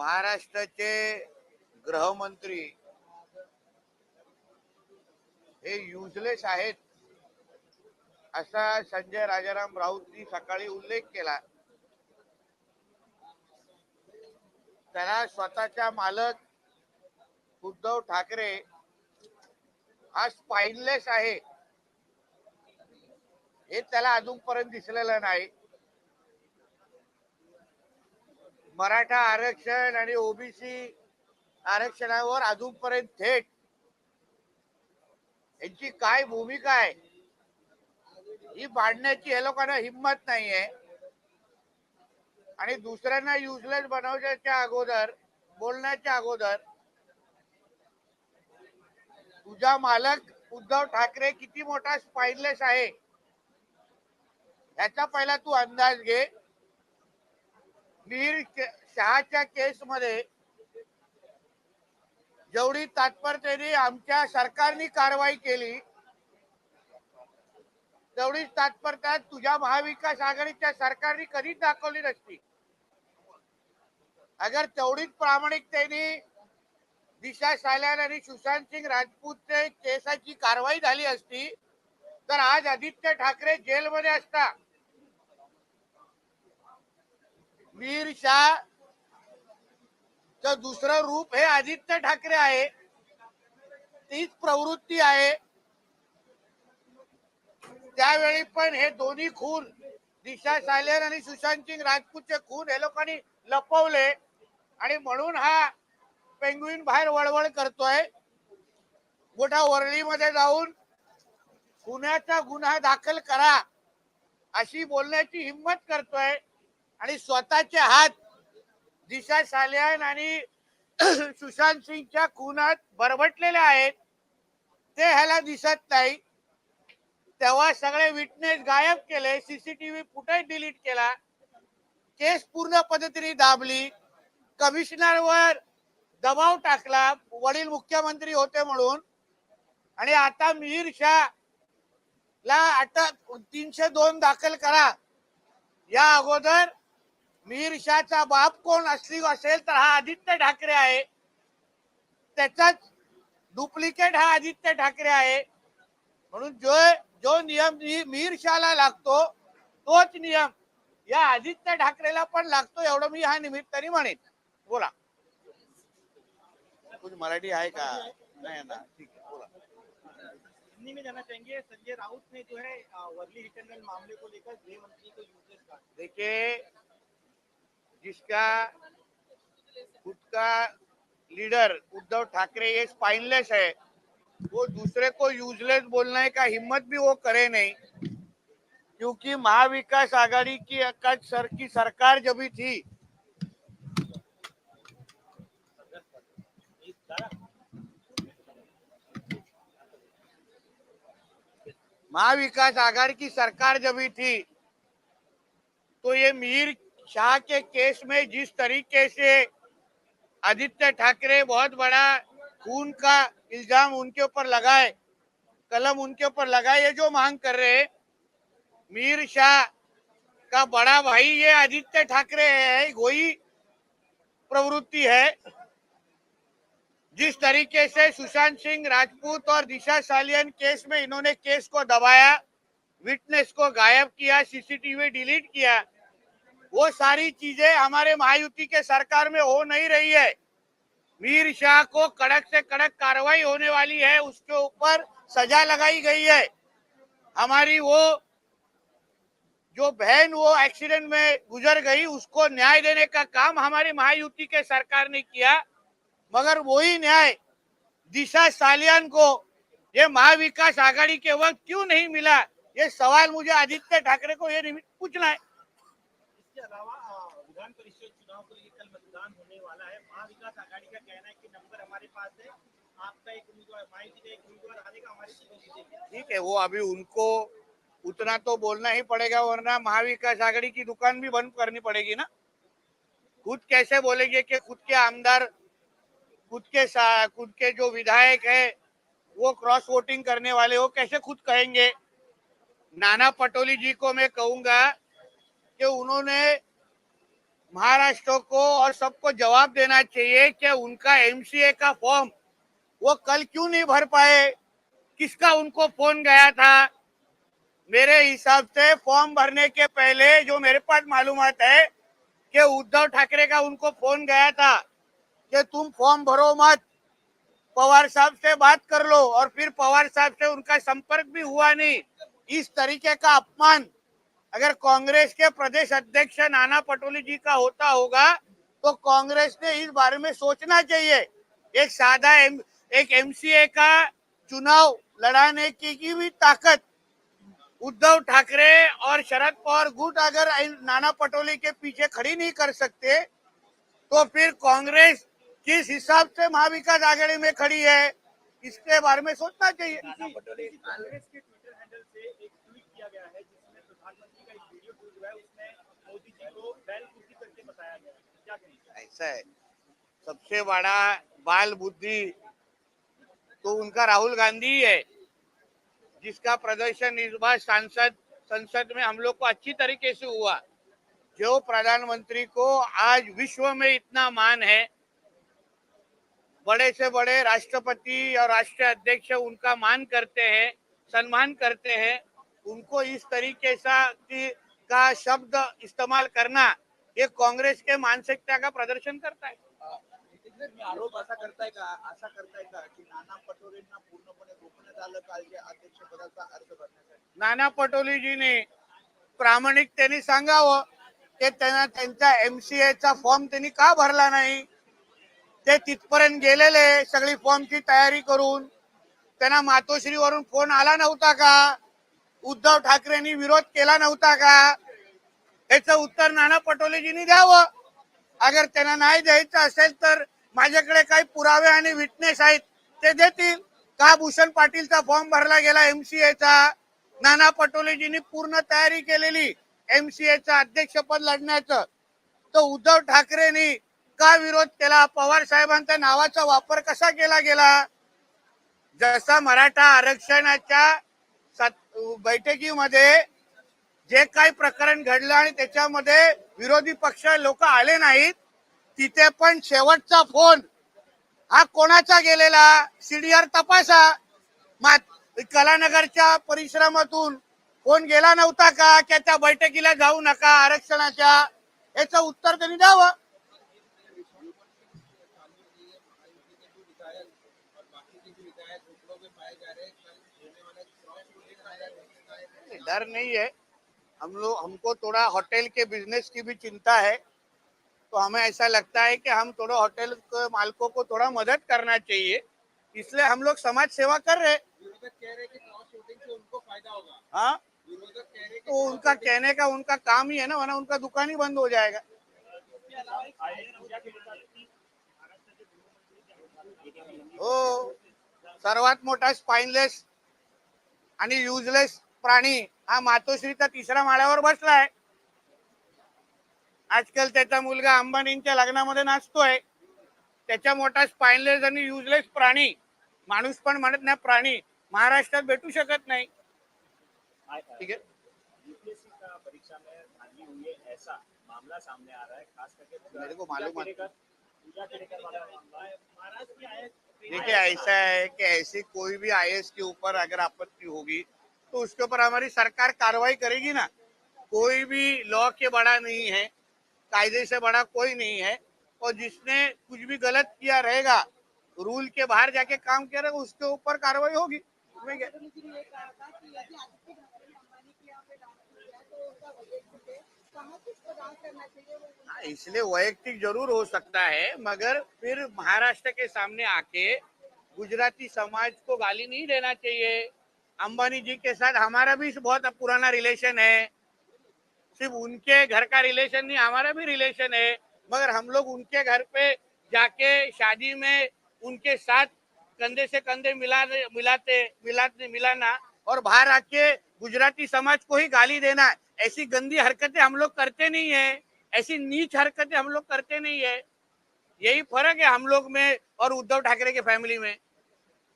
महाराष्ट्राचे गृहमंत्री हे युजलेस आहेत असा संजय राजाराम राऊतनी सकाळी उल्लेख केला. त्याला स्वतःच्या मालक उद्धव ठाकरे हा स्पाइनलेस आहे. हे त्याला अजूनपर्यंत दिसलेलं नाही. मराठा आरक्षण आणि ओबीसी आरक्षणावर अजूनपर्यंत थेट यांची काय भूमिका आहे? ही बांधण्याची या लोकांना हिंमत नाहीये. आणि दुसऱ्यांना युजलेस बनवण्याच्या अगोदर बोलण्याच्या अगोदर तुझा मालक उद्धव ठाकरे किती मोठा स्पाइनलेस आहे? याचा पहिला तू अंदाज घे. मीर शहाच्या केसमध्ये जेवढी तात्परतेने आमच्या सरकारने कारवाई केली तेवढीच तात्परता तुझ्या महाविकास आघाडीच्या सरकारने कधीच दाखवली नसती. अगर तेवढीच प्रामाणिकतेने दिशा साल्यान आणि सुशांत सिंग राजपूतचे केसाची कारवाई झाली असती तर आज आदित्य ठाकरे जेलमध्ये असता. वीर शाह च दुसरं रूप हे आदित्य ठाकरे आहे. तीच प्रवृत्ती आहे. त्यावेळी पण हे दोन्ही खून दिशा सालेन आणि सुशांत सिंग राजपूतचे खून हे लोकांनी लपवले. आणि म्हणून हा पेंग्विन बाहेर वळवळ करतोय. मोठ्या वरळीमध्ये जाऊन गुन्ह्याचा गुन्हा दाखल करा अशी बोलण्याची हिंमत करतोय. आणि स्वतःचे हात दिशा सालियान आणि सुशांत सिंगच्या खुनात बरबटलेले आहेत. ते ह्याला दिसत नाही. तेव्हा सगळे विटनेस गायब केले सीसीटीव्ही फुटेज डिलीट केला. केस पूर्ण पद्धतीने दाबली. कमिशनरवर दबाव टाकला. वडील मुख्यमंत्री होते म्हणून. आणि आता मिहीर शाह ला अटक तीनशे दोन दाखल करा. या अगोदर मिहीर शाहचा बाप कोण असली असेल तर हा आदित्य ठाकरे आहे. त्याचाच डुप्लिकेट हा आदित्य ठाकरे आहे. म्हणून जो जो नियम मि- मिहीर शाहला लागतो तोच नियम या आदित्य ठाकरेला पण लागतो एवढं मी हा निमित्ताने म्हणेन. बोला. कुछ मराठी आहे का? नाही ना? ठीक आहे बोला. हिंदी में जाना चाहेंगे संजय राउत ने जो है वर्ली मामले को लेकर गृह मंत्री को कहा देखिए जिसका खुद का लीडर उद्धव ठाकरे ये स्पाइनलेस है, वो दूसरे को यूजलेस बोलने का हिम्मत भी वो करे नहीं, क्योंकि महाविकास आघाड़ी की अकाज सर की सरकार जब भी थी, महाविकास आघाड़ी की सरकार जब भी थी तो ये मीर शाह के केस में जिस तरीके से आदित्य ठाकरे बहुत बड़ा खून का इल्ज़ाम उनके ऊपर लगाए, कलम उनके ऊपर लगाए, ये जो मांग कर रहे मीर शाह का बड़ा भाई ये आदित्य ठाकरे है, वही प्रवृत्ति है। जिस तरीके से सुशांत सिंह राजपूत और दिशा सालियन केस में इन्होंने केस को दबाया, विटनेस को गायब किया, सीसीटीवी डिलीट किया वो सारी चीज़ें हमारे महायुति के सरकार में हो नहीं रही है। मीर शाह को कड़क से कड़क कार्रवाई होने वाली है, उसके ऊपर सजा लगाई गई है। हमारी वो जो बहन वो एक्सीडेंट में गुजर गई, उसको न्याय देने का काम हमारी महायुति के सरकार ने किया, मगर वही न्याय दिशा सालियान को, ये महाविकास आघाड़ी के वक्त क्यों नहीं मिला? ये सवाल मुझे आदित्य ठाकरे को ये पूछना है। इसके अलावा विधान परिषद चुनाव को लेकर कल मतदान होने वाला है। महाविकास आघाड़ी का कहना है कि नंबर हमारे पास है। आपका एक उम्मीदवार मायावती का एक उम्मीदवार आने हमारी सीटें ठीक है, वो अभी उनको, उतना तो बोलना ही पड़ेगा, वरना महाविकास आघाड़ी की दुकान भी बंद करनी पड़ेगी ना। खुद कैसे बोलेंगे कि खुद के आमदार, खुद के खुद के जो विधायक है, वो क्रॉस वोटिंग करने वाले हो, कैसे खुद कहेंगे? नाना पटोली जी को मैं कहूँगा कि उन्होंने महाराष्ट्र को और सबको जवाब देना चाहिए कि उनका एमसीए का फॉर्म वो कल क्यों नहीं भर पाए? किसका उनको फ़ोन गया था? मेरे हिसाब से फॉर्म भरने के पहले जो मेरे पास मालूम है कि उद्धव ठाकरे का उनको फ़ोन गया था कि तुम फॉर्म भरो मत। पवार साहब से बात कर लो और फिर पवार साहब से उनका संपर्क भी हुआ नहीं। इस तरीके का अपमान अगर कांग्रेस के प्रदेश अध्यक्ष नाना पटोले जी का होता होगा तो कांग्रेस ने इस बारे में सोचना चाहिए। एक सादा एम, एक एमसीए का चुनाव लड़ाने की, की भी ताकत। उद्धव ठाकरे और शरद पवार गुट अगर नाना पटोले के पीछे खड़ी नहीं कर सकते तो फिर कांग्रेस किस हिसाब से महाविकास आघाड़ी में खड़ी है इसके बारे में सोचना चाहिए कांग्रेस के ट्विटर हैंडल से एक ट्वीट किया गया है जिसमें प्रधानमंत्री का एक वीडियो ट्वीट हुआ है उसमें मोदी जी को बैल कुर्सी करके बताया गया है क्या कहेंगे ऐसा है। सबसे बड़ा बाल बुद्धि तो उनका राहुल गांधी है जिसका प्रदर्शन इस बार सांसद, संसद में हम लोग को अच्छी तरीके से हुआ। जो प्रधानमंत्री को आज विश्व में इतना मान है, बड़े से बड़े राष्ट्रपति और राष्ट्रीय अध्यक्ष उनका मान करते हैं, सम्मान करते हैं, उनको इस तरीके सा की का शब्द इस्तेमाल करना ये कांग्रेस के मानसिकता का प्रदर्शन करता है आरोप असा करताय का? असा करताय का की नाना पटोलेंना पूर्णपणे रोखण्यात आलं कालच्या अध्यक्षपदाचा अर्ज भरण्यासाठी. नाना पटोलेजीने प्रामाणिकतेने सांगावं. की त्यांना त्यांचा एमसीए चा फॉर्म त्यांनी का भरला नाही? ते तिथपर्यंत गेलेले सगळी फॉर्मची तयारी करून. त्यांना मातोश्रीवरून फोन आला नव्हता का? उद्धव ठाकरेंनी विरोध केला नव्हता का? याचं उत्तर नाना पटोलेजींनी द्यावं. अगर त्यांना नाही द्यायचं असेल तर माझ्याकडे काही पुरावे आणि विटनेस आहेत ते देतील. का भूषण पाटीलचा फॉर्म भरला गेला एमसीएचा चा? नाना पटोलेजींनी पूर्ण तयारी केलेली MCA अध्यक्षपद लढण्याचं. तर उद्धव ठाकरेंनी का विरोध केला? पवार साहेबांच्या नावाचा वापर कसा केला गेला? जसा मराठा आरक्षणाच्या बैठकीमध्ये जे काही प्रकरण घडलं आणि त्याच्यामध्ये विरोधी पक्ष लोक आले नाहीत तिथे पण शेवटचा फोन. हा कोणाचा गेलेला? सीडीआर तपासा. मा- कलानगरच्या परिश्रमातून फोन गेला नव्हता का? की त्या बैठकीला जाऊ नका आरक्षणाच्या? याचं उत्तर त्यांनी द्यावं. डर नहीं है। हम लोग हमको थोड़ा होटल के बिज़नेस की भी चिंता है। तो हमें ऐसा लगता है कि हम थोड़ा होटल के मालकों को थोड़ा मदद करना चाहिए। इसलिए हम लोग समाज सेवा कर रहे हैं। तो उनका कहने का उनका काम ही है ना वरना उनका दुकान ही बंद हो जाएगा। हो सर्वात मोठा स्पाइनलेस आणि युजलेस प्राणी. हा मातोश्रीचा तिसऱ्या माळ्यावर बसलाय. आजकाल त्याचा मुलगा अंबानींच्या लग्नामध्ये नाचतोय. त्याच्या मोठा स्पाइनलेस आणि युजलेस प्राणी. माणूस पण म्हणत नाही प्राणी. महाराष्ट्रात भेटू शकत नाही. ठीक आहे? परीक्षा में हुई है ऐसा मामला सामने आ रहा है खास करके मेरे को मालूम की देखिए ऐसा है कि ऐसी कोई भी आई के ऊपर अगर आपत्ति होगी तो उसके ऊपर हमारी सरकार कार्रवाई करेगी ना कोई भी लॉ के बड़ा नहीं है कायदे से बड़ा कोई नहीं है और जिसने कुछ भी गलत किया रहेगा रूल के बाहर जाके काम किया रहेगा उसके ऊपर कार्रवाई होगी। उसमें क्या- हाँ, इसलिए वैयक्तिक ज़रूर हो सकता है मगर फिर महाराष्ट्र के सामने आके गुजराती समाज को गाली नहीं देना चाहिए। अंबानी जी के साथ हमारा भी बहुत पुराना रिलेशन है। सिर्फ़ उनके घर का रिलेशन नहीं, हमारा भी रिलेशन है। मगर हम लोग उनके घर पे जाके शादी में उनके साथ कंधे से कंधे मिला मिलाते मिलाते, मिलाना और बाहर आके गुजराती समाज को ही गाली देना, ऐसी गंदी हरकतें हम लोग करते नहीं है। ऐसी नीच हरकतें हम लोग करते नहीं है। यही फ़र्क है हम लोग में और उद्धव ठाकरे के फैमिली में।